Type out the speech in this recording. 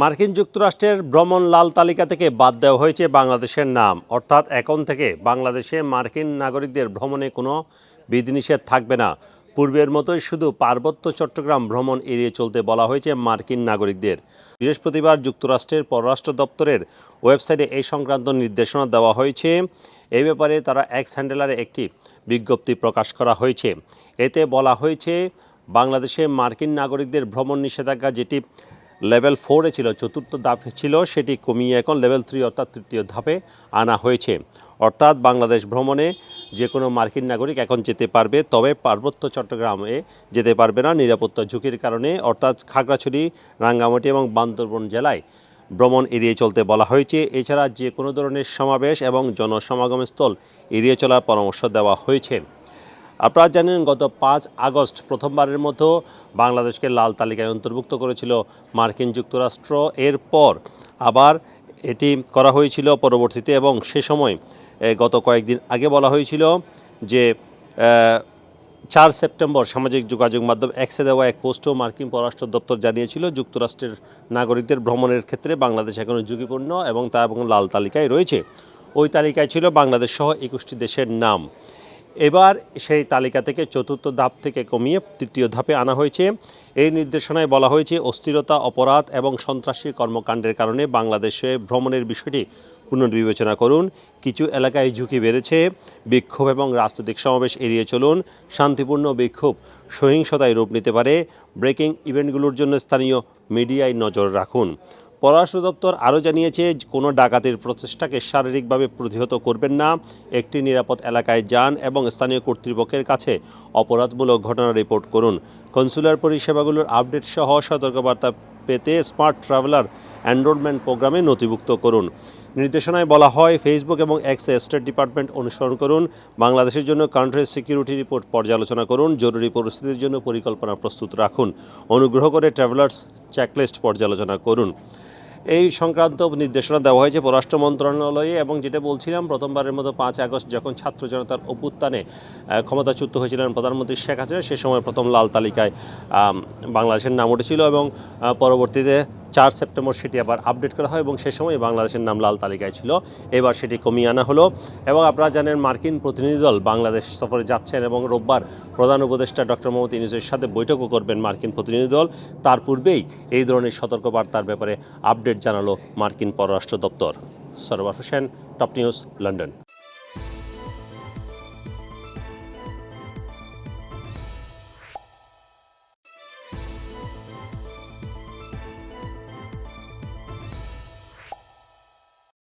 মার্কিন যুক্তরাষ্ট্রের ভ্রমণ লাল তালিকা থেকে বাদ দেওয়া হয়েছে বাংলাদেশের নাম। অর্থাৎ এখন থেকে বাংলাদেশে মার্কিন নাগরিকদের ভ্রমণে কোনো বিধিনিষেধ থাকবে না। পূর্বের মতোই শুধু পার্বত্য চট্টগ্রাম ভ্রমণ এড়িয়ে চলতে বলা হয়েছে মার্কিন নাগরিকদের। বৃহস্পতিবার যুক্তরাষ্ট্রের পররাষ্ট্র দপ্তরের ওয়েবসাইটে এই সংক্রান্ত নির্দেশনা দেওয়া হয়েছে। এই ব্যাপারে তারা এক্স হ্যান্ডেলারে একটি বিজ্ঞপ্তি প্রকাশ করা হয়েছে। এতে বলা হয়েছে, বাংলাদেশে মার্কিন নাগরিকদের ভ্রমণ নিষেধাজ্ঞা যেটি লেভেল ফোরে ছিল, চতুর্থ ধাপে ছিল, সেটি কমিয়ে এখন লেভেল থ্রি অর্থাৎ তৃতীয় ধাপে আনা হয়েছে। অর্থাৎ বাংলাদেশ ভ্রমণে যে কোনো মার্কিন নাগরিক এখন যেতে পারবে, তবে পার্বত্য চট্টগ্রামে যেতে পারবে না। নিরাপত্তা ঝুঁকির কারণে অর্থাৎ খাগড়াছড়ি, রাঙ্গামাটি এবং বান্দরবন জেলায় ভ্রমণ এড়িয়ে চলতে বলা হয়েছে। এছাড়া যে কোনো ধরনের সমাবেশ এবং জনসমাগম স্থল এড়িয়ে চলার পরামর্শ দেওয়া হয়েছে। আপনারা জানেন গত পাঁচ আগস্ট প্রথমবারের মতো বাংলাদেশকে লাল তালিকায় অন্তর্ভুক্ত করেছিল মার্কিন যুক্তরাষ্ট্র। এরপর আবার এটি করা হয়েছিল পরবর্তীতে এবং সে সময় গত কয়েকদিন আগে বলা হয়েছিল যে চার সেপ্টেম্বর সামাজিক যোগাযোগ মাধ্যম এক্সে দেওয়া এক পোস্টেও মার্কিন পররাষ্ট্র দপ্তর জানিয়েছিল যুক্তরাষ্ট্রের নাগরিকদের ভ্রমণের ক্ষেত্রে বাংলাদেশ এখনও ঝুঁকিপূর্ণ এবং তা এবং লাল তালিকায় রয়েছে। ওই তালিকায় ছিল বাংলাদেশ সহ একুশটি দেশের নাম। এবার সেই তালিকা থেকে চতুর্থ ধাপ থেকে কমিয়ে তৃতীয় ধাপে আনা হয়েছে। এই নির্দেশনায় বলা হয়েছে, অস্থিরতা, অপরাধ এবং সন্ত্রাসী কর্মকাণ্ডের কারণে বাংলাদেশে ভ্রমণের বিষয়টি পুনর্বিবেচনা করুন। কিছু এলাকায় ঝুঁকি বেড়েছে। বিক্ষোভ এবং রাজনৈতিক সমাবেশ এড়িয়ে চলুন। শান্তিপূর্ণ বিক্ষোভ সহিংসতায় রূপ নিতে পারে। ব্রেকিং ইভেন্টগুলোর জন্য স্থানীয় মিডিয়ায় নজর রাখুন। পররাষ্ট্র দপ্তর আরও জানিয়েছে, কোনো ডাকাতির প্রচেষ্টাকে শারীরিকভাবে প্রতিহত করবেন না। একটি নিরাপদ এলাকায় যান এবং স্থানীয় কর্তৃপক্ষের কাছে অপরাধমূলক ঘটনা রিপোর্ট করুন। কনসুলার পরিষেবাগুলোর আপডেট সহ সতর্কবার্তা পেতে স্মার্ট ট্রাভেলার এনরোলমেন্ট প্রোগ্রামে নথিভুক্ত করুন। নির্দেশনায় বলা হয়, ফেসবুক এবং এক্সে স্টেট ডিপার্টমেন্ট অনুসরণ করুন, বাংলাদেশের জন্য কান্ট্রি সিকিউরিটি রিপোর্ট পর্যালোচনা করুন, জরুরি পরিস্থিতির জন্য পরিকল্পনা প্রস্তুত রাখুন। অনুগ্রহ করে ট্রাভেলার্স চেকলিস্ট পর্যালোচনা করুন। এই সংক্রান্ত নির্দেশনা দেওয়া হয়েছে পররাষ্ট্র মন্ত্রণালয়ে এবং যেটা বলছিলাম, প্রথমবারের মতো পাঁচ আগস্ট যখন ছাত্র জনতার অভ্যুত্থানে ক্ষমতাচ্যুত হয়েছিলেন প্রধানমন্ত্রী শেখ হাসিনা, সে সময় প্রথম লাল তালিকায় বাংলাদেশের নাম উঠেছিল এবং পরবর্তীতে চার সেপ্টেম্বর সেটি আবার আপডেট করা হয় এবং সে সময় বাংলাদেশের নাম লাল তালিকায় ছিল। এবার সেটি কমিয়ে আনা হলো এবং আপনারা জানেন মার্কিন প্রতিনিধি দল বাংলাদেশ সফরে যাচ্ছেন এবং রোববার প্রধান উপদেষ্টা ডক্টর মোহাম্মদ ইউনুসের সাথে বৈঠকও করবেন মার্কিন প্রতিনিধি দল। তার পূর্বেই এই ধরনের সতর্কবার্তার ব্যাপারে আপডেট জানালো মার্কিন পররাষ্ট্র দপ্তর। Sarwar Hossain, top news, London.